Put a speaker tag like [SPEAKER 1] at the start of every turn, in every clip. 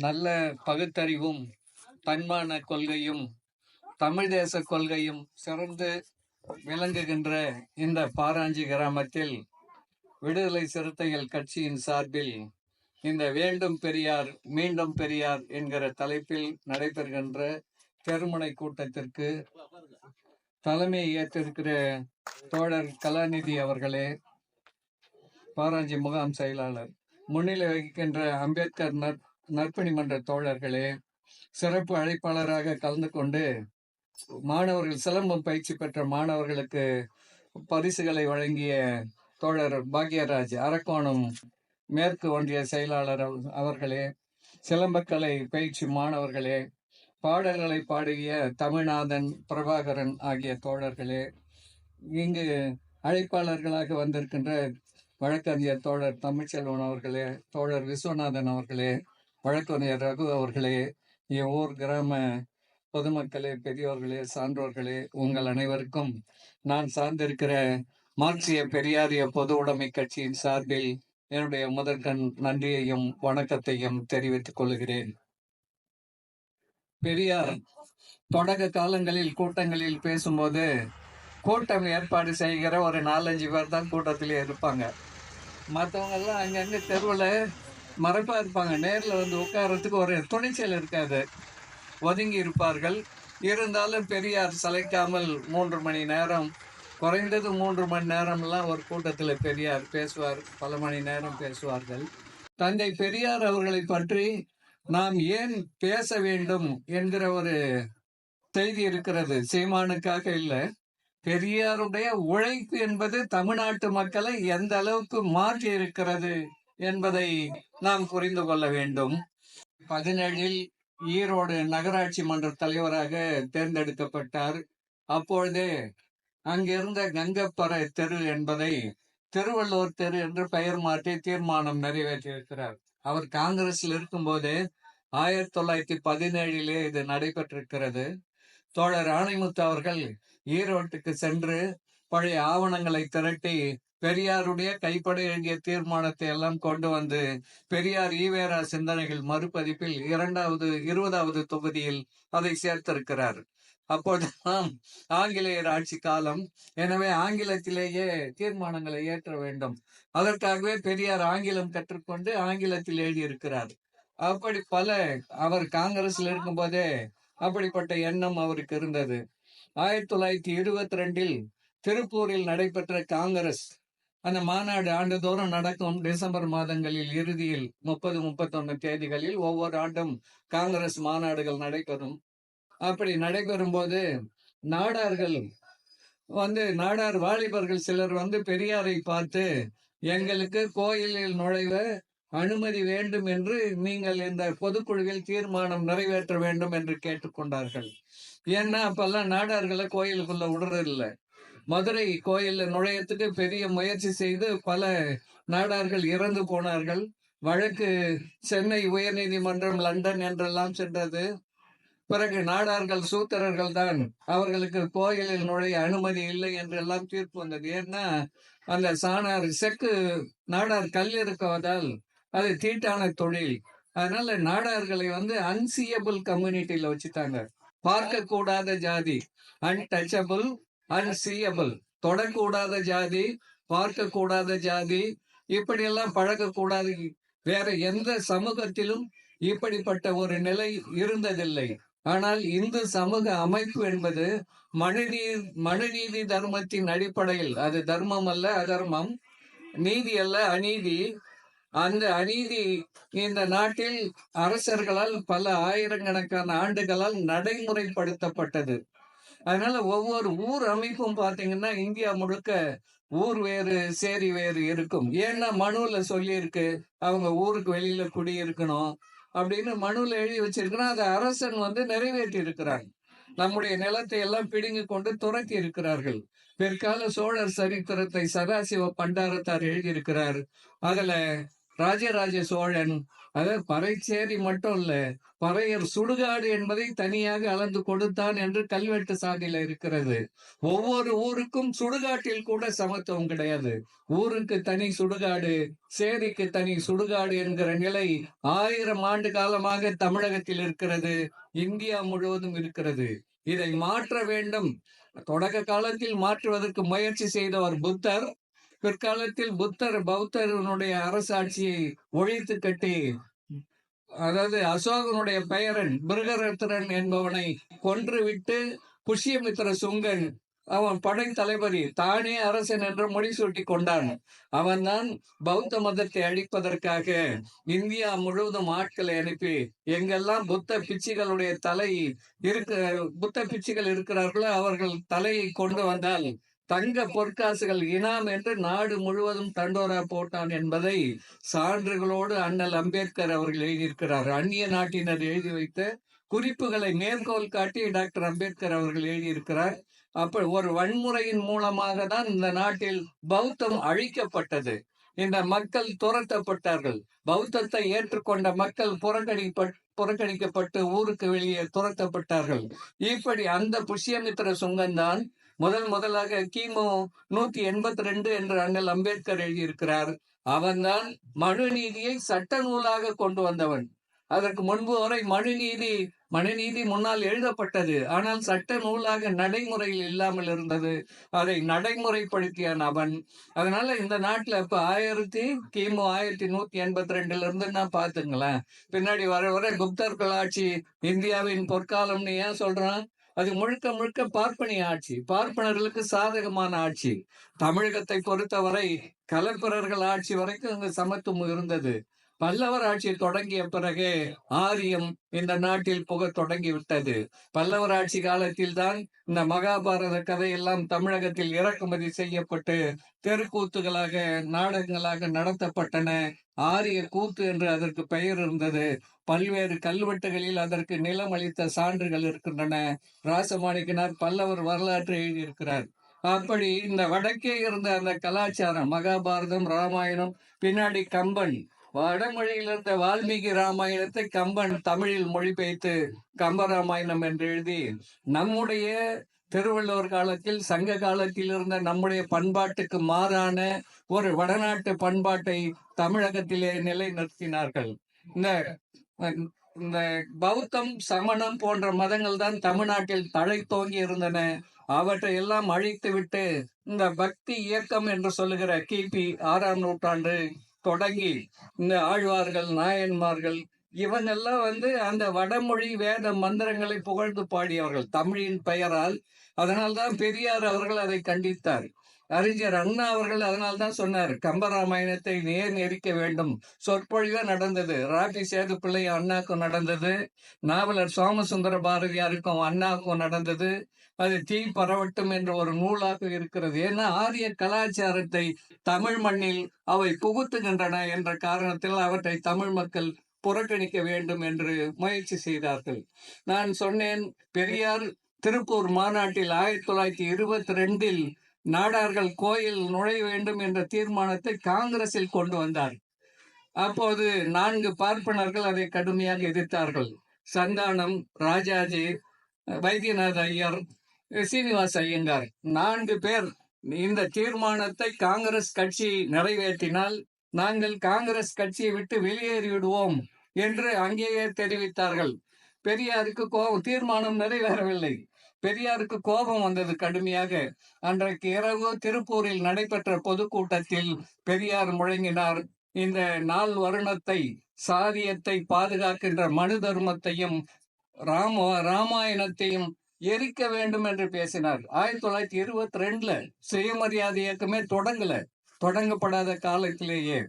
[SPEAKER 1] நல்ல பகுத்தறிவும் தன்மான கொள்கையும் தமிழ் தேச கொள்கையும் சிறந்து விளங்குகின்ற இந்த பாராஞ்சி கிராமத்தில் விடுதலை சிறுத்தைகள் கட்சியின் சார்பில் இந்த வேண்டும் பெரியார் மீண்டும் பெரியார் என்கிற தலைப்பில் நடைபெறுகின்ற தெருமுனை கூட்டத்திற்கு தலைமையை ஏற்றிருக்கிற தோழர் கலாநிதி அவர்களே பாராஞ்சி முகாம் செயலாளர் முன்னிலை வகிக்கின்ற அம்பேத்கர் நற்பணி மன்ற தோழர்களே சிறப்பு அழைப்பாளராக கலந்து கொண்டு மாணவர்கள் சிலம்பம் பயிற்சி பெற்ற மாணவர்களுக்கு பரிசுகளை வழங்கிய தோழர் பாக்யராஜ் அரக்கோணம் மேற்கு ஒன்றிய செயலாளர் அவர்களே சிலம்பக்கலை பயிற்சி மாணவர்களே பாடல்களை பாடிய தமிழ்நாதன் பிரபாகரன் ஆகிய தோழர்களே இங்கு அழைப்பாளர்களாக வந்திருக்கின்ற வழக்கறிஞர் தோழர் தமிழ்ச்செல்வன் அவர்களே தோழர் விஸ்வநாதன் அவர்களே வழக்கறிஞர் ரகு அவர்களே என் ஊர் கிராம பொதுமக்களே பெரியோர்களே சான்றோர்களே உங்கள் அனைவருக்கும் நான் சார்ந்திருக்கிற மார்க்சிய பெரியாரிய பொது உடைமை கட்சியின் சார்பில் என்னுடைய முதற்கண் நன்றியையும் வணக்கத்தையும் தெரிவித்துக் கொள்கிறேன். பெரியார் தொடக்க காலங்களில் கூட்டங்களில் பேசும்போது கூட்டம் ஏற்பாடு செய்கிற ஒரு நாலஞ்சு பேர் தான் கூட்டத்திலே இருப்பாங்க. மற்றவங்க எல்லாம் அங்கங்க தெருவில் மறைப்பா இருப்பாங்க. நேரில் வந்து உட்கார்றதுக்கு ஒரு துணிச்சல் இருக்காது. ஒதுங்கி இருப்பார்கள். இருந்தாலும் பெரியார் சலைக்காமல் மூன்று மணி நேரம் குறைந்தது மூன்று மணி நேரம்லாம் ஒரு கூட்டத்தில் பெரியார் பேசுவார். பல மணி நேரம் பேசுவார்கள். தந்தை பெரியார் அவர்களை பற்றி நாம் ஏன் பேச வேண்டும் என்கிற ஒரு செய்தி இருக்கிறது. சீமானுக்காக இல்லை. பெரியாருடைய உழைப்பு என்பது தமிழ்நாட்டு மக்களை எந்த அளவுக்கு மாற்றி இருக்கிறது என்பதை நாம் புரிந்து கொள்ள வேண்டும். பதினேழில் ஈரோடு நகராட்சி மன்ற தலைவராக தேர்ந்தெடுக்கப்பட்டார். அப்பொழுதே அங்கிருந்த கங்கப்பற தெரு என்பதை திருவள்ளுவர் தெரு என்று பெயர் மாற்றி தீர்மானம் நிறைவேற்றியிருக்கிறார். அவர் காங்கிரஸில் இருக்கும்போது ஆயிரத்தி தொள்ளாயிரத்தி பதினேழிலே இது நடைபெற்றிருக்கிறது. தோழர் ஆணைமுத்து அவர்கள் ஈரோட்டுக்கு சென்று பழைய ஆவணங்களை திரட்டி பெரியாருடைய கைப்பட எழுதிய தீர்மானத்தை எல்லாம் கொண்டு வந்து பெரியார் ஈவேரா சிந்தனைகள் மறுபதிப்பில் இரண்டாவது இருபதாவது தொகுதியில் அதை சேர்த்திருக்கிறார். அப்போதெல்லாம் ஆங்கிலேயர் ஆட்சி காலம். எனவே ஆங்கிலத்திலேயே தீர்மானங்களை ஏற்ற வேண்டும். அதற்காகவே பெரியார் ஆங்கிலம் கற்றுக்கொண்டு ஆங்கிலத்தில் எழுதியிருக்கிறார். அப்படி பல அவர் காங்கிரஸ்ல இருக்கும்போதே அப்படிப்பட்ட எண்ணம் அவருக்கு இருந்தது. ஆயிரத்தி தொள்ளாயிரத்தி இருபத்தி ரெண்டில் திருப்பூரில் நடைபெற்ற காங்கிரஸ் அந்த மாநாடு ஆண்டுதோறும் நடக்கும். டிசம்பர் மாதங்களில் இறுதியில் முப்பது முப்பத்தொன்னு தேதிகளில் ஒவ்வொரு ஆண்டும் காங்கிரஸ் மாநாடுகள் நடைபெறும். அப்படி நடைபெறும் போது நாடார்கள் வந்து நாடார் வாலிபர்கள் சிலர் வந்து பெரியாரை பார்த்து எங்களுக்கு கோயிலில் நுழைவ அனுமதி வேண்டும் என்று நீங்கள் இந்த பொதுக்குழுவில் தீர்மானம் நிறைவேற்ற வேண்டும் என்று கேட்டுக்கொண்டார்கள். ஏன்னா அப்பெல்லாம் நாடார்களை கோயிலுக்குள்ள விடுறதில்ல. மதுரை கோயில் நுழையத்துக்கு பெரிய முயற்சி செய்து பல நாடார்கள் இறந்து போனார்கள். வழக்கு சென்னை உயர்நீதிமன்றம் லண்டன் என்றெல்லாம் சென்றது. பிறகு நாடார்கள் சூத்திரர்கள் தான் அவர்களுக்கு கோயிலில் நுழைய அனுமதி இல்லை என்றெல்லாம் தீர்ப்பு வந்தது. ஏன்னா அந்த சாணார் செக்கு நாடார் கல் இருக்குவதால் அது தீட்டான தொழில். அதனால நாடார்களை வந்து அன்சியபிள் கம்யூனிட்டியில வச்சுட்டாங்க. பார்க்க கூடாத ஜாதி. அன்டச்சபிள் அன்சியபிள் தொடக்கூடாத ஜாதி பார்க்க கூடாத ஜாதி இப்படியெல்லாம் பழகக்கூடாது. வேற எந்த சமூகத்திலும் இப்படிப்பட்ட ஒரு நிலை இருந்ததில்லை. ஆனால் இந்து சமூக அமைப்பு என்பது மனுநீதி மனுநீதி தர்மத்தின் அடிப்படையில் அது தர்மம் அல்ல அதர்மம். நீதி அல்ல அநீதி. அந்த அநீதி இந்த நாட்டில் அரசர்களால் பல ஆயிரக்கணக்கான ஆண்டுகளால் நடைமுறைப்படுத்தப்பட்டது. அதனால ஒவ்வொரு ஊர் அமைப்பும் பாத்தீங்கன்னா இந்தியா முழுக்க ஊர் வேறு சேரி வேறு இருக்கும். ஏன்னா மனுவில் சொல்லியிருக்கு அவங்க ஊருக்கு வெளியில குடியிருக்கணும் அப்படின்னு மனுவில் எழுதி வச்சிருக்கணும் அதை அரசன் வந்து நிறைவேற்றி இருக்கிறாங்க நம்முடைய நிலத்தை எல்லாம் பிடுங்கி கொண்டு துரத்தி இருக்கிறார்கள். பிற்கால சோழர் சரித்திரத்தை சதாசிவ பண்டாரத்தார் எழுதியிருக்கிறார். அதுல ராஜராஜ சோழன். அதாவது பறைச்சேரி மட்டும் இல்ல பறையர் சுடுகாடு என்பதை தனியாக அளந்து கொடுத்தான் என்று கல்வெட்டு சாதியில இருக்கிறது. ஒவ்வொரு ஊருக்கும் சுடுகாட்டில் கூட சமத்துவம் கிடையாது. ஊருக்கு தனி சுடுகாடு சேரிக்கு தனி சுடுகாடு என்கிற நிலை ஆயிரம் ஆண்டு காலமாக தமிழகத்தில் இருக்கிறது இந்தியா முழுவதும் இருக்கிறது. இதை மாற்ற வேண்டும். தொடக்க காலத்தில் மாற்றுவதற்கு முயற்சி செய்தவர் புத்தர். பிற்காலத்தில் புத்தர் பௌத்தருடைய அரசாட்சியை ஒழித்து கட்டி அதாவது அசோகனுடைய பெயரன் மிருகரத்திரன் என்பவனை கொன்றுவிட்டு புஷ்யமித்திர சுங்கன் அவன் படை தளபதி தானே அரசன் என்று முடிசூட்டி கொண்டான். அவன்தான் பௌத்த மதத்தை அழிப்பதற்காக இந்தியா முழுவதும் ஆட்களை அனுப்பி எங்கெல்லாம் புத்த பிச்சுகளுடைய தலை இருக்க புத்த பிச்சுகள் இருக்கிறார்களோ அவர்கள் தலையை கொண்டு வந்தால் தங்க பொற்காசுகள் இனாம் என்று நாடு முழுவதும் தண்டோரா போட்டான் என்பதை சான்றுகளோடு அண்ணல் அம்பேத்கர் அவர்கள் எழுதியிருக்கிறார். அந்நிய நாட்டினர் எழுதி வைத்த குறிப்புகளை மேற்கோள் காட்டி டாக்டர் அம்பேத்கர் அவர்கள் எழுதியிருக்கிறார். அப்ப ஒரு வன்முறையின் மூலமாக தான் இந்த நாட்டில் பௌத்தம் அழிக்கப்பட்டது. இந்த மக்கள் துரத்தப்பட்டார்கள். பௌத்தத்தை ஏற்றுக்கொண்ட மக்கள் புறக்கணிப்பட் புறக்கணிக்கப்பட்டு ஊருக்கு வெளியே துரத்தப்பட்டார்கள். இப்படி அந்த புஷ்யமித்திர சுங்கம்தான் முதல் முதலாக கிமு நூத்தி எண்பத்தி ரெண்டு என்று அண்ணல் அம்பேத்கர் எழுதியிருக்கிறார். அவன்தான் மனுநீதியை சட்ட நூலாக கொண்டு வந்தவன். அதற்கு முன்பு வரை மனுநீதி மனுநீதி முன்னால் எழுதப்பட்டது. ஆனால் சட்ட நூலாக நடைமுறையில் இல்லாமல் இருந்தது. அதை நடைமுறைப்படுத்தியான் அவன். அதனால இந்த நாட்டுல இப்ப ஆயிரத்தி கிமு ஆயிரத்தி நூத்தி எண்பத்தி ரெண்டுல இருந்துன்னா பாத்துங்களேன் பின்னாடி வர வர குப்தர்கள் ஆட்சி இந்தியாவின் பொற்காலம்னு ஏன் சொல்றான்? அது முழுக்க முழுக்க பார்ப்பனிய ஆட்சி பார்ப்பனர்களுக்கு சாதகமான ஆட்சி. தமிழகத்தை பொறுத்தவரை கலப்பிரர்கள் ஆட்சி வரைக்கும் அங்கு சமத்துவம் இருந்தது. பல்லவர் ஆட்சி தொடங்கிய பிறகு ஆரியம் இந்த நாட்டில் புக தொடங்கி விட்டது பல்லவர் ஆட்சி காலத்தில் தான் இந்த மகாபாரத கதையெல்லாம் தமிழகத்தில் இறக்குமதி செய்யப்பட்டு தெருக்கூத்துகளாக நாடகங்களாக நடத்தப்பட்டன. ஆரிய கூத்து என்று அதற்கு பெயர் இருந்தது. பல்வேறு கல்வெட்டுகளில் அதற்கு நிலம் அளித்த சான்றுகள் இருக்கின்றன. ராசமாணிக்கனார் பல்லவர் வரலாற்றை எழுதியிருக்கிறார். அப்படி இந்த வடக்கே இருந்த அந்த கலாச்சாரம் மகாபாரதம் ராமாயணம் பின்னாடி கம்பன் வடமொழியில் இருந்த வால்மீகி ராமாயணத்தை கம்பன் தமிழில் மொழிபெயர்த்து கம்பராமாயணம் என்று எழுதி நம்முடைய திருவள்ளுவர் காலத்தில் சங்க காலத்தில் இருந்த நம்முடைய பண்பாட்டுக்கு மாறான ஒரு வடநாட்டு பண்பாட்டை தமிழகத்திலே நிலைநிறுத்தினார்கள். இந்த இந்த பௌத்தம் சமணம் போன்ற மதங்கள் தான் தமிழ்நாட்டில் தழை தோங்கி இருந்தன. அவற்றை எல்லாம் அழித்து விட்டு இந்த பக்தி இயக்கம் என்று சொல்லுகிற கிபி ஆறாம் நூற்றாண்டு தொடங்கி இந்த ஆழ்வார்கள் நாயன்மார்கள் இவங்கெல்லாம் வந்து அந்த வடமொழி வேத மந்திரங்களை புகழ்ந்து பாடியவர்கள் தமிழின் பெயரால். அதனால்தான் பெரியார் அவர்கள் அதை கண்டித்தார். அறிஞர் அண்ணா அவர்கள் அதனால் தான் சொன்னார் கம்பராமாயணத்தை நேர் நெரிக்க வேண்டும். சொற்பொழிவே நடந்தது. ராட்டி சேது பிள்ளை அண்ணாக்கும் நடந்தது. நாவலர் சோமசுந்தர பாரதியாருக்கும் அண்ணாவுக்கும் நடந்தது. அது தீ பரவட்டும் என்ற ஒரு நூலாக இருக்கிறது. ஏன்னா ஆரிய கலாச்சாரத்தை தமிழ் மண்ணில் அவை புகுத்துகின்றன என்ற காரணத்தில் அவற்றை தமிழ் மக்கள் புறக்கணிக்க வேண்டும் என்று முயற்சி செய்தார்கள். நான் சொன்னேன் பெரியார் திருப்பூர் மாநாட்டில் ஆயிரத்தி தொள்ளாயிரத்தி இருபத்தி ரெண்டில் நாடார்கள் கோயில் நுழைய வேண்டும் என்ற தீர்மானத்தை காங்கிரஸில் கொண்டு வந்தார். அப்போது நான்கு பார்ப்பனர்கள் அதை கடுமையாக எதிர்த்தார்கள். சந்தானம் ராஜாஜி வைத்தியநாத ஐயர் சீனிவாச ஐயங்கார். நான்கு பேர் இந்த தீர்மானத்தை காங்கிரஸ் கட்சி நிறைவேற்றினால் நாங்கள் காங்கிரஸ் கட்சியை விட்டு வெளியேறிவிடுவோம் என்று அங்கேயே தெரிவித்தார்கள். பெரியாருக்கு கோபம் தீர்மானம் நிறைவேறவில்லை. பெரியாருக்கு கோபம் வந்தது கடுமையாக. அன்றைக்கு இரவு திருப்பூரில் நடைபெற்ற பொதுக்கூட்டத்தில் பெரியார் முழங்கினார். இந்த நாள் வருணத்தை சாதியத்தை பாதுகாக்கின்ற மனு தர்மத்தையும் ராம ராமாயணத்தையும் எரிக்க வேண்டும் என்று பேசினார். ஆயிரத்தி தொள்ளாயிரத்தி இருபத்தி ரெண்டுல சுயமரியாதை இயக்கமே தொடங்கல. தொடங்கப்படாத காலத்திலேயே.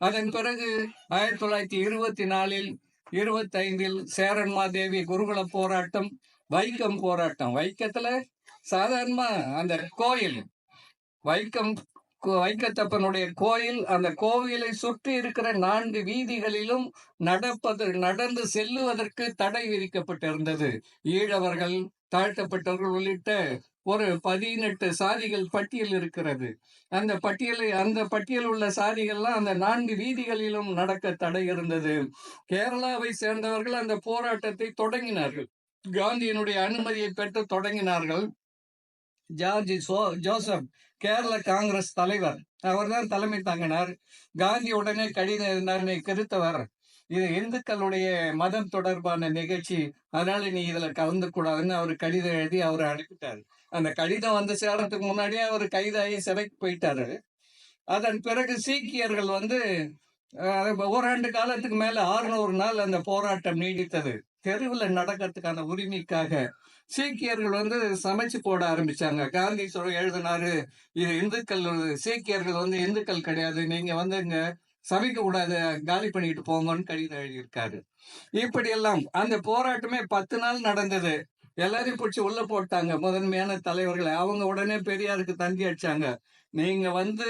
[SPEAKER 1] அதன் பிறகு ஆயிரத்தி தொள்ளாயிரத்தி இருபத்தி நாலில் இருபத்தி ஐந்தில் சேரன்மாதேவி குருகுல போராட்டம் வைக்கம் போராட்டம். வைக்கத்துல சாதாரணமா அந்த கோயில் வைக்கம் வைக்கத்தப்பனுடைய கோயில் அந்த கோவிலை சுற்றி இருக்கிற நான்கு வீதிகளிலும் நடப்பது நடந்து செல்லுவதற்கு தடை விதிக்கப்பட்டிருந்தது. ஈழவர்கள் தாழ்த்தப்பட்டவர்கள் உள்ளிட்ட ஒரு பதினெட்டு சாதிகள் பட்டியல் இருக்கிறது. அந்த பட்டியலை அந்த பட்டியல் உள்ள சாதிகள்லாம் அந்த நான்கு வீதிகளிலும் நடக்க தடை இருந்தது. கேரளாவை சேர்ந்தவர்கள் அந்த போராட்டத்தை தொடங்கினார்கள். காந்தியினுடைய அனுமதியை பெற்று தொடங்கினார்கள். ஜார்ஜ் சோ- ஜோசப் கேரள காங்கிரஸ் தலைவர். அவர்தான் தலைமை தாங்கினார். காந்தி உடனே கடிதம் எழுதினார். நீ கிறித்தவர் இது இந்துக்களுடைய மதம் தொடர்பான நிகழ்ச்சி. அதனால நீ இதுல கலந்து கூடாதுன்னு அவர் கடிதம் எழுதி அவர் அனுப்பிட்டாரு. அந்த கடிதம் வந்து சேரத்துக்கு முன்னாடியே அவர் கைதாகி சிறைக்கு போயிட்டாரு. அதன் பிறகு சீக்கியர்கள் வந்து ஓராண்டு காலத்துக்கு மேல ஆறுநூறு நாள் அந்த போராட்டம் நீடித்தது. தெருவில் நடக்கிறதுக்கான உரிமைக்காக சீக்கியர்கள் வந்து சமைச்சு போட ஆரம்பிச்சாங்க. காந்தி சொல்ல எழுதினாரு இது இந்துக்கள் சீக்கியர்கள் வந்து இந்துக்கள் கிடையாது. நீங்க வந்து இங்க சமைக்க கூடாது. காலி பண்ணிட்டு போங்கன்னு கடிதம் எழுதியிருக்காரு. இப்படி எல்லாம் அந்த போராட்டமே பத்து நாள் நடந்தது. எல்லாரையும் பிடிச்சி உள்ள போட்டாங்க. முதன்மையான தலைவர்களை. அவங்க உடனே பெரியாருக்கு தந்தி அடிச்சாங்க. நீங்க வந்து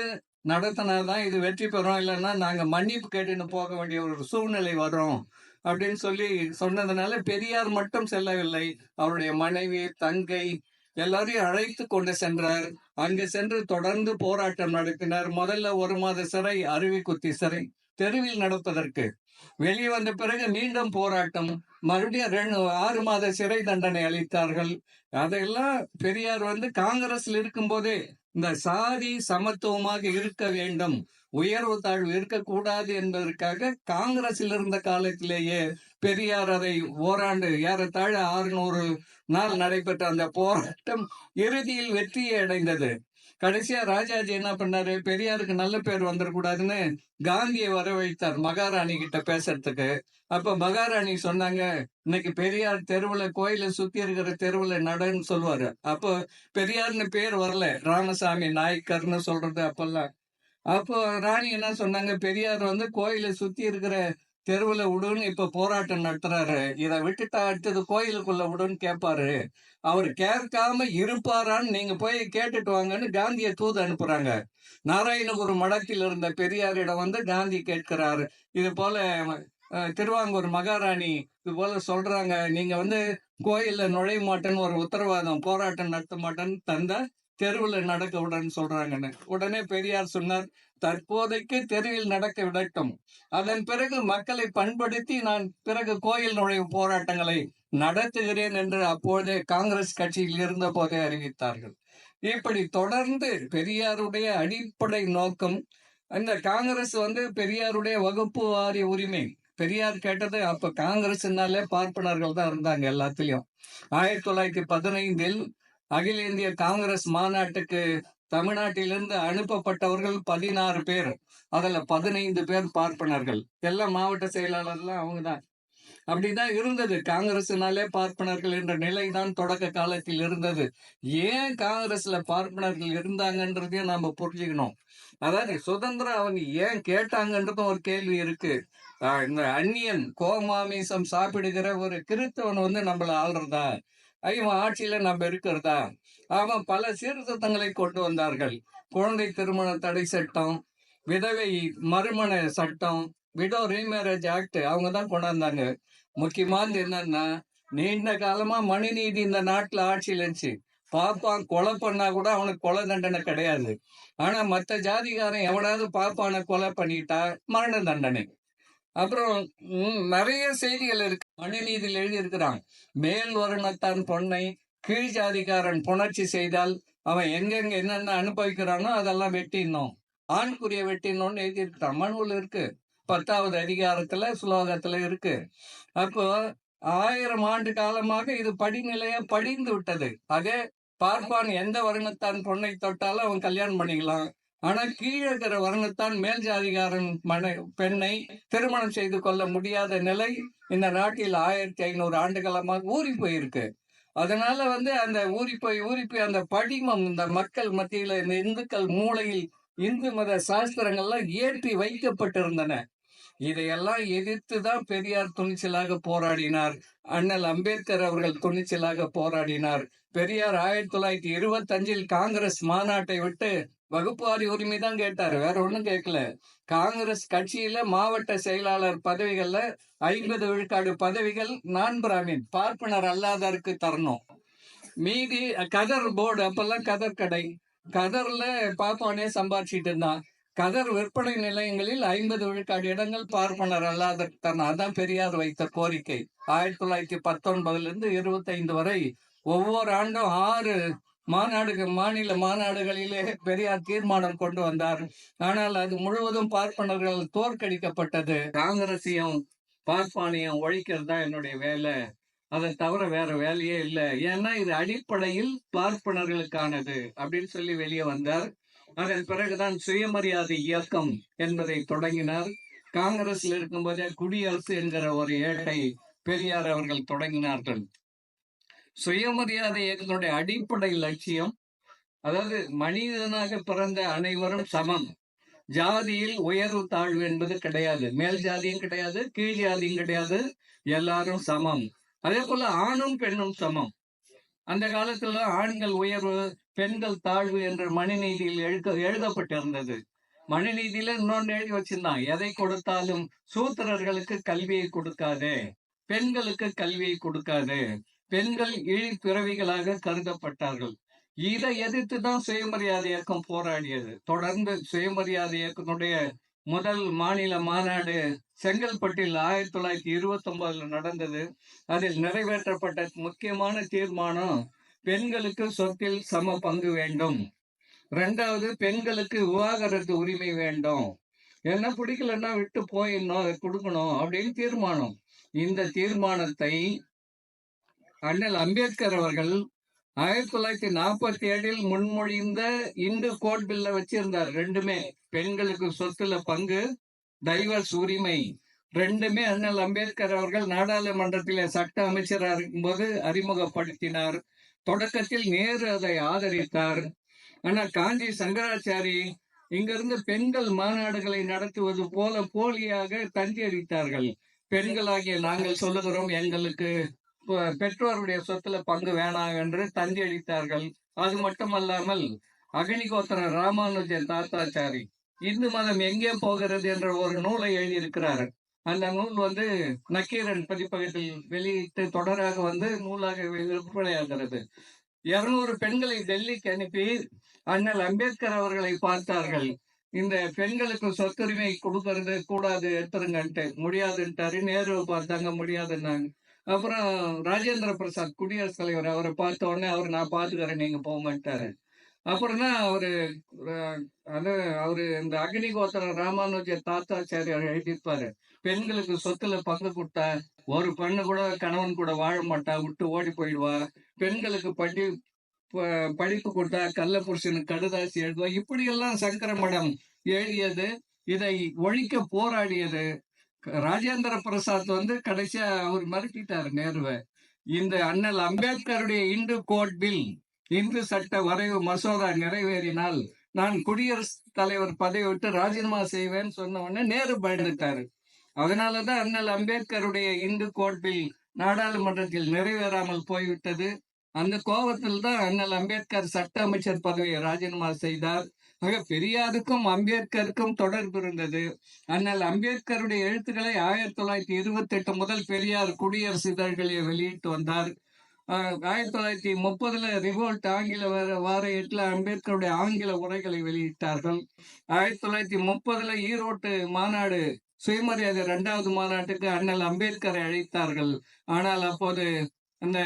[SPEAKER 1] நடத்தினாதான் இது வெற்றி பெறும். இல்லைன்னா நாங்க மன்னிப்பு கேட்டுன்னு போக வேண்டிய ஒரு சூழ்நிலை வரும் அப்படின்னு சொல்லி சொன்னதுனால பெரியார் மட்டும் செல்லவில்லை. அவருடைய மனைவி தங்கை எல்லாரையும் அழைத்து கொண்டு சென்றார். அங்கு சென்று தொடர்ந்து போராட்டம் நடத்தினார். முதல்ல ஒரு மாத சிறை அருவிக்குத்தி சிறை தெருவில் நடப்பதற்கு. வெளியே வந்த பிறகு மீண்டும் போராட்டம். மறுபடியும் ரெண்டு ஆறு மாத சிறை தண்டனை அளித்தார்கள். அதையெல்லாம் பெரியார் வந்து காங்கிரஸ்ல இருக்கும்போதே இந்த சாதி சமத்துவமாக இருக்க வேண்டும். உயர்வு தாழ்வு இருக்கக்கூடாது என்பதற்காக காங்கிரஸில் இருந்த காலத்திலேயே பெரியார் அதை ஓராண்டு ஏறத்தாழ ஆறுநூறு நாள் நடைபெற்ற அந்த போராட்டம் இறுதியில் வெற்றியை அடைந்தது. கடைசியா ராஜாஜி என்ன பண்ணாரு? பெரியாருக்கு நல்ல பேர் வந்துடக்கூடாதுன்னு காந்தியை வரவழைத்தார் மகாராணி கிட்ட பேசுறதுக்கு. அப்ப மகாராணி சொன்னாங்க இன்னைக்கு பெரியார் தெருவுல கோயில சுத்தி இருக்கிற தெருவுல நடன்னு சொல்லுவாரு. அப்போ பெரியார்னு பேர் வரல. ராமசாமி நாய்க்கர்னு சொல்றது அப்பெல்லாம். அப்போ ராணி என்ன சொன்னாங்க? பெரியார் வந்து கோயிலை சுத்தி இருக்கிற தெருவுல விடுன்னு இப்ப போராட்டம் நடத்துறாரு. இதை விட்டுட்டா அடுத்தது கோயிலுக்குள்ள விடுன்னு கேட்பாரு அவர் கேட்காம இருப்பாரான்னு நீங்க போய் கேட்டுட்டு வாங்கன்னு காந்திய தூது அனுப்புறாங்க. நாராயணகுரு மடத்தில் இருந்த பெரியாரிடம் வந்து காந்தி கேட்கிறாரு. இது போல அஹ், திருவாங்கூர் மகாராணி இது போல சொல்றாங்க. நீங்க வந்து கோயில்ல நுழைய மாட்டேன்னு ஒரு உத்தரவாதம் போராட்டம் நடத்த மாட்டேன்னு தந்தா தெருவில் நடக்க விடன்னு சொல்றாங்கன்னு. உடனே பெரியார் சொன்னார் தற்போதைக்கு தெருவில் நடக்க விடட்டும். அதன் பிறகு மக்களை பண்படுத்தி நான் பிறகு கோயில் நுழைவு போராட்டங்களை நடத்துகிறேன் என்று அப்போதே காங்கிரஸ் கட்சியில் இருந்த போதே அறிவித்தார்கள். இப்படி தொடர்ந்து பெரியாருடைய அடிப்படை நோக்கம் அந்த காங்கிரஸ் வந்து பெரியாருடைய வகுப்பு வாரிய உரிமை. பெரியார் கேட்டது அப்ப காங்கிரஸ்னாலே பார்ப்பனர்கள் தான் இருந்தாங்க எல்லாத்துலயும். ஆயிரத்தி தொள்ளாயிரத்தி பதினைந்தில் அகில இந்திய காங்கிரஸ் மாநாட்டுக்கு தமிழ்நாட்டிலிருந்து அனுப்பப்பட்டவர்கள் பதினாறு பேர். அதுல பதினைந்து பேர் பார்ப்பனர்கள். எல்லாம் மாவட்ட செயலாளர்லாம் அவங்கதான். அப்படிதான் இருந்தது. காங்கிரஸ்னாலே பார்ப்பனர்கள் என்ற நிலைதான் தொடக்க காலத்தில் இருந்தது. ஏன் காங்கிரஸ்ல பார்ப்பனர்கள் இருந்தாங்கன்றதையும் நாம புரிஞ்சுக்கணும். அதாவது சுதந்திரம் அவங்க ஏன் கேட்டாங்கன்றதும் ஒரு கேள்வி இருக்கு. ஆஹ் இந்த அந்நியன் கோமாமிசம் சாப்பிடுகிற ஒரு கிறிஸ்தவன் வந்து நம்மள ஆள்றதா? இவன் ஆட்சியில நம்ம இருக்கிறதா? அவன் பல சீர்திருத்தங்களை கொண்டு வந்தார்கள். குழந்தை திருமண தடை சட்டம் விதவை மறுமண சட்டம் விடோ ரீமேரேஜ் ஆக்ட் அவங்க தான் கொண்டாந்தாங்க. முக்கியமானது என்னன்னா நீண்ட காலமா மனுநீதி இந்த நாட்டுல ஆட்சியில் இருந்துச்சு. பாப்பான் கொலை பண்ணா கூட அவனுக்கு கொலை தண்டனை கிடையாது. ஆனா மற்ற ஜாதிகாரன் எவனாவது பாப்பானை கொலை பண்ணிட்டா மரண தண்டனை. அப்புறம் நிறைய செய்திகள் இருக்கு. மனுநீதியில் எழுதியிருக்கிறான். மேல் வருணத்தான் பொண்ணை கீழ் ஜாதிக்காரன் புணர்ச்சி செய்தால் அவன் எங்கெங்க என்னென்ன அனுபவிக்கிறானோ அதெல்லாம் வெட்டினோம் ஆண்குரிய வெட்டினோம்னு எழுதியிருக்கிறான். மனுவில் இருக்கு. பத்தாவது அதிகாரத்துல சுலோகத்துல இருக்கு. அப்போ ஆயிரம் ஆண்டு காலமாக இது படிநிலையா படிந்து விட்டது. அதே பார்ப்பான் எந்த வருணத்தான் பொண்ணை தொட்டாலும் அவன் கல்யாணம் பண்ணிக்கலாம். ஆனா கீழே இருக்கிற வர்ணத்தான் மேல் ஜாதிகாரன் மன பெண்ணை திருமணம் செய்து கொள்ள முடியாத நிலை இந்த நாட்டில் ஆயிரத்தி ஐநூறு ஆண்டுகாலமாக ஊறி போயிருக்கு. அதனால வந்து அந்த ஊறி போய் ஊறி போய் அந்த படிமம் இந்த மக்கள் மத்தியில இந்த இந்துக்கள் மூளையில் இந்து மத சாஸ்திரங்கள்லாம் ஏற்றி வைக்கப்பட்டிருந்தன. இதையெல்லாம் எதிர்த்து தான் பெரியார் துணிச்சலாக போராடினார். அண்ணல் அம்பேத்கர் அவர்கள் துணிச்சலாக போராடினார். பெரியார் ஆயிரத்தி தொள்ளாயிரத்தி இருபத்தஞ்சில் காங்கிரஸ் மாநாட்டை விட்டு வகுப்புவாரி உரிமை தான் கேட்டார். வேற ஒண்ணும் கேட்கல. காங்கிரஸ் கட்சியில மாவட்ட செயலாளர் பதவிகள்ல ஐம்பது விழுக்காடு பதவிகள் நான் பிராமின் பார்ப்பனர் அல்லாதருக்கு தரணும். மீதி கதர் போர்டு அப்பெல்லாம் கதர் கடை. கதர்ல பாப்பானே சம்பாதிச்சிட்டு இருந்தான் கதர் விற்பனை நிலையங்களில் ஐம்பது விழுக்காடு இடங்கள் பார்ப்பனர் அல்லாத தரணும். அதான் பெரியார் வைத்த கோரிக்கை. ஆயிரத்தி தொள்ளாயிரத்தி பத்தொன்பதுல இருந்து இருபத்தைந்து வரை ஒவ்வொரு ஆண்டும் ஆறு மாநாடுகள் மாநில மாநாடுகளிலே பெரியார் தீர்மானம் கொண்டு வந்தார். ஆனால் அது முழுவதும் பார்ப்பனர்கள் தோற்கடிக்கப்பட்டது. காங்கிரசையும் பார்ப்பானையும் ஒழிக்கிறது தான் என்னுடைய வேலை. அதை தவிர வேற வேலையே இல்லை. ஏன்னா இது அடிப்படையில் பார்ப்பனர்களுக்கானது அப்படின்னு சொல்லி வெளியே வந்தார். அதன் பிறகுதான் சுயமரியாதை இயக்கம் என்பதை தொடங்கினார். காங்கிரஸ்ல இருக்கும்போதே குடியரசு என்கிற ஒரு ஏட்டை பெரியார் அவர்கள் தொடங்கினார்கள். சுயமரியாதை இயக்கத்தினுடைய அடிப்படை லட்சியம் அதாவது மனிதனாக பிறந்த அனைவரும் சமம். ஜாதியில் உயர்வு தாழ்வு என்பது கிடையாது. மேல் ஜாதியும் கிடையாது கீழ் ஜாதியும் கிடையாது எல்லாரும் சமம். அதே போல ஆணும் பெண்ணும் சமம். அந்த காலத்துல ஆண்கள் உயர்வு பெண்கள் தாழ்வு என்ற மனுநீதியில் எழுத எழுதப்பட்டிருந்தது. மனுநீதியில இன்னொன்று எழுதி வச்சிருந்தான். எதை கொடுத்தாலும் சூத்திரர்களுக்கு கல்வியை கொடுக்காதே பெண்களுக்கு கல்வியை கொடுக்காது பெண்கள் இழி பிறவிகளாக கருதப்பட்டார்கள். இதை எதிர்த்து தான் சுயமரியாதை இயக்கம் போராடியது. தொடர்ந்து சுயமரியாதை இயக்கத்தினுடைய முதல் மாநில மாநாடு செங்கல்பட்டில் ஆயிரத்தி தொள்ளாயிரத்தி இருபத்தி ஒன்பதுல நடந்தது. அதில் நிறைவேற்றப்பட்ட முக்கியமான தீர்மானம் பெண்களுக்கு சொத்தில் சம பங்கு வேண்டும். ரெண்டாவது பெண்களுக்கு விவாகரத்து உரிமை வேண்டும். என்ன பிடிக்கலன்னா விட்டு போயிடணும் அதை கொடுக்கணும் அப்படின்னு தீர்மானம். இந்த தீர்மானத்தை அண்ணல் அம்பேத்கர் அவர்கள் ஆயிரத்தி தொள்ளாயிரத்தி நாற்பத்தி ஏழில் முன்மொழிந்த இந்து கோட் பில்ல வச்சிருந்தார். ரெண்டுமே பெண்களுக்கு சொத்துல பங்கு டைவர்ஸ் உரிமை. ரெண்டுமே அண்ணல் அம்பேத்கர் அவர்கள் நாடாளுமன்றத்திலே சட்ட அமைச்சராக இருக்கும்போது அறிமுகப்படுத்தினார். தொடக்கத்தில் நேரு அதை ஆதரித்தார். ஆனால் காஞ்சி சங்கராச்சாரி இங்கிருந்து பெண்கள் மாநாடுகளை நடத்துவது போல போலியாக தந்தி அடித்தார்கள். பெண்களாகிய நாங்கள் சொல்லுகிறோம் எங்களுக்கு பெற்றோருடைய சொத்துல பங்கு வேணாம் என்று தந்தி அளித்தார்கள். அது மட்டுமல்லாமல் அகனிகோத்திர ராமானுஜன் தாத்தாச்சாரி இந்து மதம் எங்கே போகிறது என்ற ஒரு நூலை எழுதியிருக்கிறார். அந்த நூல் வந்து நக்கீரன் பதிப்பகத்தில் வெளியிட்டு தொடராக வந்து நூலாக விற்பனையாகிறது இருநூறு பெண்களை டெல்லிக்கு அனுப்பி அண்ணல் அம்பேத்கர் அவர்களை பார்த்தார்கள். இந்த பெண்களுக்கு சொத்துரிமை கொடுக்கறது கூடாது எடுத்துருங்கன்ட்டு. முடியாதுன்ட்டாரு. நேரு பார்த்தாங்க முடியாதுன்னாங்க. அப்புறம் ராஜேந்திர பிரசாத் குடியரசுத் தலைவர் அவரை பார்த்த உடனே அவர் நான் பாத்துக்கிறேன் நீங்க போங்கன்ட்டாரு. அப்புறம் தான் அவரு அது அவரு இந்த அக்னிகோத்திர ராமானுஜ தாத்தாச்சாரியார் எழுதியிருப்பாரு பெண்களுக்கு சொத்துல பங்கு கொடுத்தா ஒரு பெண்ணு கூட கணவன் கூட வாழ மாட்டா விட்டு ஓடி போயிடுவா. பெண்களுக்கு படி ப- படிப்பு கொடுத்தா கள்ள புருஷனுக்கு கடுதாசி எழுதுவா. இப்படி எல்லாம் சங்கர மடம் எழுதியது இதை ஒழிக்க போராடியது ராஜேந்திர பிரசாத் வந்து கடைசியா அவர் மறுத்திட்டாரு நேருவை. இந்த அண்ணல் அம்பேத்கருடைய இந்து கோட் பில் இந்து சட்ட வரைவு மசோதா நிறைவேறினால் நான் குடியரசுத் தலைவர் பதவி விட்டு ராஜினாமா செய்வேன்னு சொன்ன உடனே நேரு பயந்துட்டாரு. அதனாலதான் அண்ணல் அம்பேத்கருடைய இந்து கோட் பில் நாடாளுமன்றத்தில் நிறைவேறாமல் போய்விட்டது. அந்த கோபத்தில் தான் அண்ணல் அம்பேத்கர் சட்ட அமைச்சர் பதவியை ராஜினாமா செய்தார். ஆக பெரியாருக்கும் அம்பேத்கருக்கும் தொடர்பு இருந்தது ஆனால் அம்பேத்கருடைய எழுத்துக்களை ஆயிரத்தி தொள்ளாயிரத்தி இருபத்தி எட்டு முதல் பெரியார் குடியரசு இதழ்களை வெளியிட்டு வந்தார். ஆயிரத்தி தொள்ளாயிரத்தி முப்பதுல ரிவோல்ட் ஆங்கில வார வார எட்டுல அம்பேத்கருடைய ஆங்கில உரைகளை வெளியிட்டார்கள். ஆயிரத்தி தொள்ளாயிரத்தி முப்பதுல ஈரோட்டு மாநாடு சுயமரியாதை இரண்டாவது மாநாட்டுக்கு அண்ணல் அம்பேத்கரை அழைத்தார்கள். ஆனால் அப்போது அந்த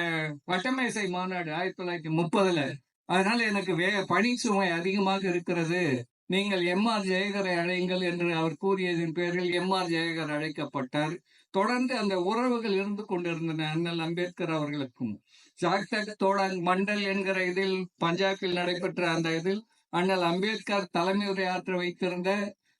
[SPEAKER 1] வட்டமேசை மாநாடு ஆயிரத்தி தொள்ளாயிரத்தி முப்பதுல அதனால எனக்கு வே பணி சுமை அதிகமாக இருக்கிறது. நீங்கள் எம் ஆர் ஜெயகரை அழையுங்கள் என்று அவர் கூறியதின் பேரில் எம் ஆர் ஜெயகர் அழைக்கப்பட்டார். தொடர்ந்து அந்த உறவுகள் இருந்து கொண்டிருந்தன அண்ணல் அம்பேத்கர் அவர்களுக்கும். ஜாக்தக் தோடாங் மண்டல் என்கிற இதில் பஞ்சாபில் நடைபெற்ற அந்த இதில் அண்ணல் அம்பேத்கர் தலைமை உரையாற்ற வைத்திருந்த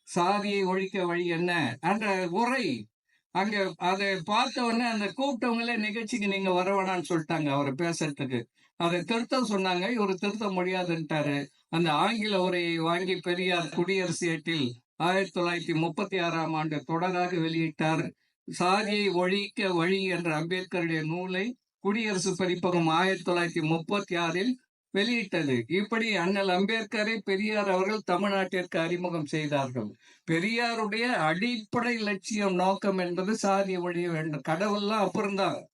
[SPEAKER 1] சாதியை ஒழிக்க வழி என்ன? என்ற உரை. அங்க அதை பார்த்த உடனே அந்த கூப்பிட்டவங்களே நிகழ்ச்சிக்கு நீங்க வர வேணாம்னு சொல்லிட்டாங்க அவரை பேசுறதுக்கு. அதை திருத்தம் சொன்னாங்க. இவர் திருத்த முடியாதுன்ட்டாரு. அந்த ஆங்கில உரையை வாங்கி பெரியார் குடியரசு ஏட்டில் ஆயிரத்தி தொள்ளாயிரத்தி முப்பத்தி ஆறாம் ஆண்டு தொடராக வெளியிட்டார். சாதியை ஒழிக்க வழி என்ற அம்பேத்கருடைய நூலை குடியரசு பதிப்பகம் ஆயிரத்தி தொள்ளாயிரத்தி முப்பத்தி ஆறில் வெளியிட்டது. இப்படி அண்ணல் அம்பேத்கரை பெரியார் அவர்கள் தமிழ்நாட்டிற்கு அறிமுகம் செய்தார்கள். பெரியாருடைய அடிப்படை லட்சியம் நோக்கம் என்பது சாதி ஒழிய வேண்டும் கடவுள்லாம் அப்புறம்தான்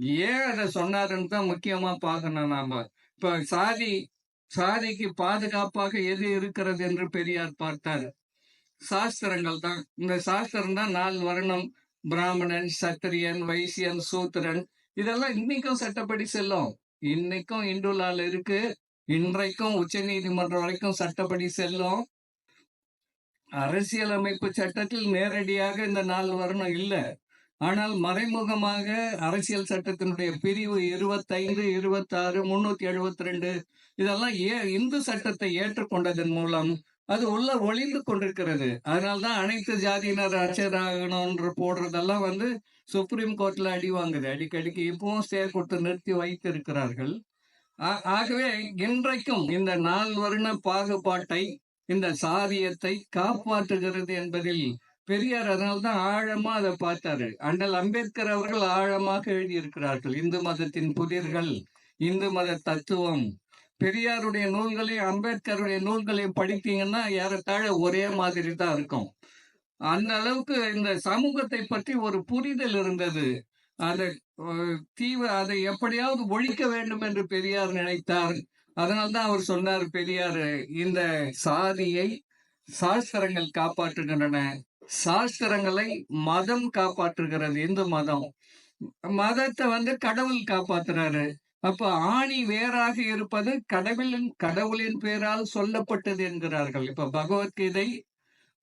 [SPEAKER 1] ஏன் அதை சொன்னாருன்னு தான் முக்கியமா பார்க்கணும் நாம. இப்ப சாதி சாதிக்கு பாதுகாப்பாக எது இருக்கிறது என்று பெரியார் பார்த்தார். சாஸ்திரங்கள் தான். இந்த சாஸ்திரம் தான் நாலு வருணம் பிராமணன் சத்திரியன் வைசியன் சூத்திரன். இதெல்லாம் இன்னைக்கும் சட்டப்படி செல்லும். இன்னைக்கும் இந்துலால் இருக்கு. இன்றைக்கும் உச்ச நீதிமன்றம் வரைக்கும் சட்டப்படி செல்லும். அரசியலமைப்பு சட்டத்தில் நேரடியாக இந்த நாலு வருணம் இல்ல. ஆனால் மறைமுகமாக அரசியல் சட்டத்தினுடைய பிரிவு இருபத்தைந்து இருபத்தாறு முன்னூத்தி எழுபத்தி ரெண்டு இதெல்லாம் ஏ இந்து சட்டத்தை ஏற்றுக்கொண்டதன் மூலம் அது உள்ள ஒளிந்து கொண்டிருக்கிறது. அதனால்தான் அனைத்து ஜாதியினர் அச்சராகணும்ன்ற போடுறதெல்லாம் வந்து சுப்ரீம் கோர்ட்ல அடி வாங்குது. அடிக்கடிக்கு இப்பவும் ஸ்டே கொடுத்து நிறுத்தி வைத்திருக்கிறார்கள். ஆ- ஆகவே இன்றைக்கும் இந்த நால் வருண பாகுபாட்டை இந்த சாதியத்தை காப்பாற்றுகிறது என்பதில் பெரியார் அதனால்தான் ஆழமா அதை பார்த்தாரு. அண்ணல் அம்பேத்கர் அவர்கள் ஆழமாக எழுதியிருக்கிறார்கள். இந்து மதத்தின் புதிர்கள் இந்து மத தத்துவம். பெரியாருடைய நூல்களையும் அம்பேத்கருடைய நூல்களையும் படித்தீங்கன்னா ஏறத்தாழ ஒரே மாதிரி தான் இருக்கும். அந்த அளவுக்கு இந்த சமூகத்தை பற்றி ஒரு புரிதல் இருந்தது. அதை தீவு அதை எப்படியாவது ஒழிக்க வேண்டும் என்று பெரியார் நினைத்தார். அதனால்தான் அவர் சொன்னார் பெரியார் இந்த சாதியை சாஸ்திரங்கள் காப்பாற்றுகின்றன. சாஸ்திரங்களை மதம் காப்பாற்றுகிறது. இந்து மதம்? மதத்தை வந்து கடவுள் காப்பாத்துறாரு. அப்ப ஆணி வேறாக இருப்பது கடவுளின் கடவுளின் பேரால் சொல்லப்பட்டது என்கிறார்கள். இப்ப பகவத்கீதை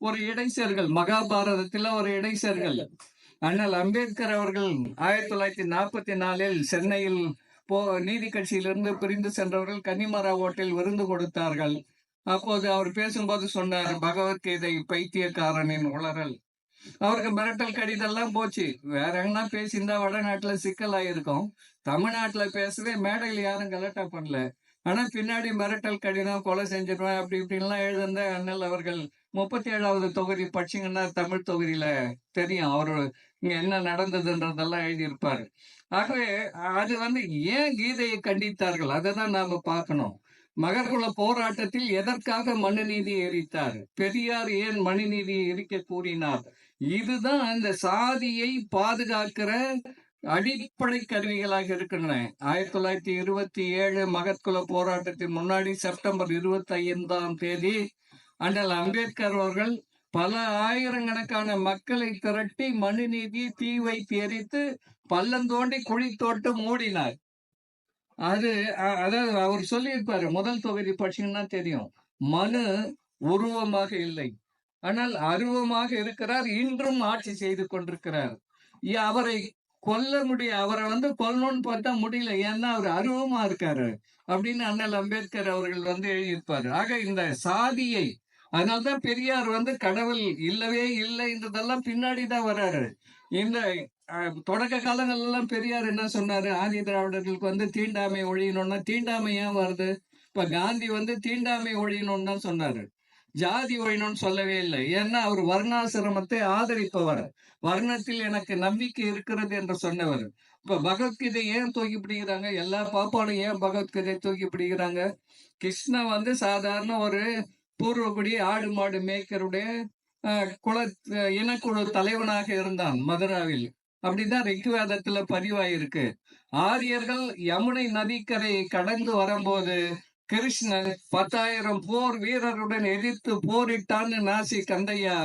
[SPEAKER 1] ஒரு இடைச்சர்கள் மகாபாரதத்துல ஒரு இடைச்சர்கள் அண்ணல் அம்பேத்கர் அவர்கள் ஆயிரத்தி தொள்ளாயிரத்தி நாற்பத்தி நாலில் சென்னையில் போ நீதி கட்சியிலிருந்து பிரிந்து சென்றவர்கள் கன்னிமரா ஓட்டில் விருந்து கொடுத்தார்கள். அப்போது அவர் பேசும்போது சொன்னார் பகவத்கீதை பைத்தியக்காரனின் உளறல். அவருக்கு மிரட்டல் கடிதெல்லாம் போச்சு. வேற எங்கன்னா பேசியிருந்தா வடநாட்டுல சிக்கலாயிருக்கும். தமிழ்நாட்டுல பேசவே மேடையில் யாரும் கலெக்டா பண்ணல. ஆனா பின்னாடி மிரட்டல் கடிதம் கொலை செஞ்சிருவேன் அப்படி இப்படின்லாம் எழுதிருந்த அண்ணல் அவர்கள் முப்பத்தி ஏழாவது தொகுதி படிச்சீங்கன்னா தமிழ் தொகுதியில தெரியும் அவரு இங்க என்ன நடந்ததுன்றதெல்லாம் எழுதியிருப்பாரு. ஆகவே அது வந்து ஏன் கீதையை கண்டித்தார்கள்? அதை தான் நாம பார்க்கணும். மகர்குல போராட்டத்தில் எதற்காக மனுநீதியை எரித்தார் பெரியார் ஏன் மனுநீதியை எரிக்க கூறினார்? இதுதான் அந்த சாதியை பாதுகாக்கிற அடிப்படை கருவிகளாக இருக்கின்றன. ஆயிரத்தி தொள்ளாயிரத்தி இருபத்தி ஏழு மகத்குல போராட்டத்தின் முன்னாடி செப்டம்பர் இருபத்தி ஐந்தாம் தேதி அண்ணல் அம்பேத்கர் அவர்கள் பல ஆயிரக்கணக்கான மக்களை திரட்டி மனுநீதி தீ வைத்து எரித்து பள்ளந்தோண்டி குழி தோட்டு மூடினார். அது அதாவது அவர் சொல்லியிருப்பாரு முதல் தொகுதி படிச்சீங்கன்னா தெரியும். மனு உருவமாக இல்லை. ஆனால் அருவமாக இருக்கிறார் இன்றும் ஆட்சி செய்து கொண்டிருக்கிறார். அவரை கொல்ல முடிய அவரை வந்து கொல்லணும்னு பார்த்தா முடியல. ஏன்னா அவர் அருவமா இருக்காரு. அப்படின்னு அண்ணல் அம்பேத்கர் அவர்கள் வந்து எழுதியிருப்பாரு. ஆக இந்த சாதியை அதனால்தான் பெரியார் வந்து கடவுள் இல்லவே இல்லைன்றதெல்லாம் பின்னாடி தான் வர்றாரு இந்த தொடக்க காலங்கள் எல்லாம் பெரியார் என்ன சொன்னாரு? ஆதி திராவிடர்களுக்கு வந்து தீண்டாமை ஒழியணும்னா தீண்டாமை ஏன் வருது? இப்ப காந்தி வந்து தீண்டாமை ஒழியணும்னு தான் சொன்னாரு. ஜாதி ஒழியணும்னு சொல்லவே இல்லை. ஏன்னா அவர் வர்ணாசிரமத்தை ஆதரிப்பவர். வர்ணத்தில் எனக்கு நம்பிக்கை இருக்கிறது என்று சொன்னவர். இப்ப பகவத்கீதை ஏன் தூக்கி பிடிக்கிறாங்க? எல்லா பாப்பாலும் ஏன் பகவத்கீதை தூக்கி பிடிக்கிறாங்க? கிருஷ்ணன் வந்து சாதாரண ஒரு பூர்வகுடி ஆடு மாடு மேய்க்கருடைய குல இனக்குழு தலைவனாக இருந்தான் மதுராவில். அப்படிதான் ரிக்வேதத்துல பதிவாயிருக்கு. ஆரியர்கள் யமுனை நதிக்கரையை கடந்து வரும்போது கிருஷ்ணன் பத்தாயிரம் போர் வீரருடன் எதிர்த்து போரிட்டான்னு நாசி கந்தையா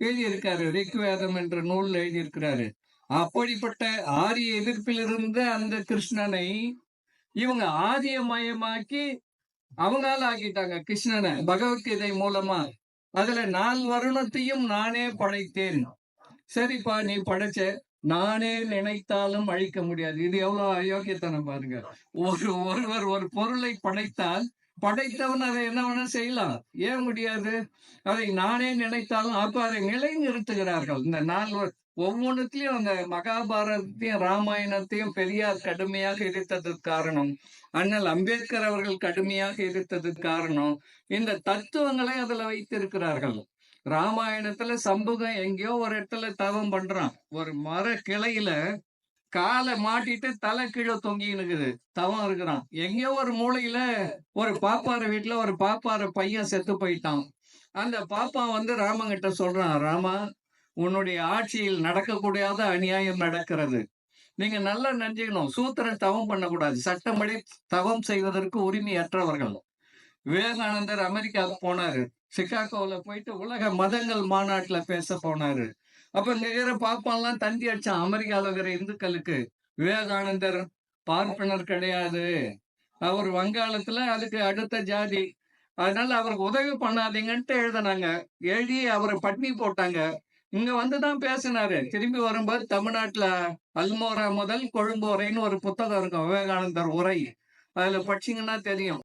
[SPEAKER 1] எழுதியிருக்காரு. ரிக்வேதம் என்ற நூல் எழுதியிருக்கிறாரு. அப்படிப்பட்ட ஆரிய எதிர்ப்பில் இருந்த அந்த கிருஷ்ணனை இவங்க ஆதியமயமாக்கி அவங்களால ஆக்கிட்டாங்க கிருஷ்ணனை. பகவத்கீதை மூலமா அதுல நால் வருணத்தையும் நானே படைத்தேன். சரிப்பா நீ படைச்ச நானே நினைத்தாலும் அழிக்க முடியாது. இது எவ்வளவு அயோக்கியத்தனம் பாருங்க. ஒரு ஒருவர் ஒரு பொருளை படைத்தால் படைத்தவன் அதை என்ன வேணா செய்யலாம். ஏன் முடியாது? அதை நானே நினைத்தாலும் அப்ப அதை நிலை நிறுத்துகிறார்கள் இந்த நாள் ஒவ்வொன்றுத்திலையும் அந்த மகாபாரதத்தையும் ராமாயணத்தையும் பெரியார் கடுமையாக எதிர்த்ததுக்கு காரணம். அண்ணல் அம்பேத்கர் அவர்கள் கடுமையாக எதிர்த்ததுக்கு காரணம். இந்த தத்துவங்களை அதுல வைத்திருக்கிறார்கள். ராமாயணத்துல சம்புகம் எங்கேயோ ஒரு இடத்துல தவம் பண்றான். ஒரு மர கிளையில காலை மாட்டிட்டு தலை கீழே தொங்கினுக்குது தவம் இருக்கிறான். எங்கேயோ ஒரு மூலையில ஒரு பாப்பார வீட்டுல ஒரு பாப்பார பையன் செத்து போயிட்டான். அந்த பாப்பா வந்து ராமங்கிட்ட சொல்றான் ராமா உன்னுடைய ஆட்சியில் நடக்கக்கூடாத அநியாயம் நடக்கிறது. நீங்க நல்லா நினைச்சுக்கணும் சூத்திரன் தவம் பண்ணக்கூடாது. சட்டப்படி தவம் செய்வதற்கு உரிமையற்றவர்கள். விவேகானந்தர் அமெரிக்காவுக்கு போனாரு. சிகாகோல போயிட்டு உலக மதங்கள் மாநாட்டுல பேச போனாரு. அப்ப இங்க இருக்கிற பாப்பான்லாம் தந்தி அடிச்சான் அமெரிக்காவில் இருக்கிற இந்துக்களுக்கு விவேகானந்தர் பார்ப்பனர் கிடையாது. அவர் வங்காளத்துல அதுக்கு அடுத்த ஜாதி. அதனால அவருக்கு உதவி பண்ணாதீங்கன்ட்டு எழுதினாங்க. எழுதி அவரை பட்னி போட்டாங்க. இங்க வந்துதான் பேசினாரு. திரும்பி வரும்போது தமிழ்நாட்டுல அல்மோரா முதல் கொழும்பு வரைன்னு ஒரு புத்தகம் இருக்கும். விவேகானந்தர் உரை. அதுல படிச்சீங்கன்னா தெரியும்.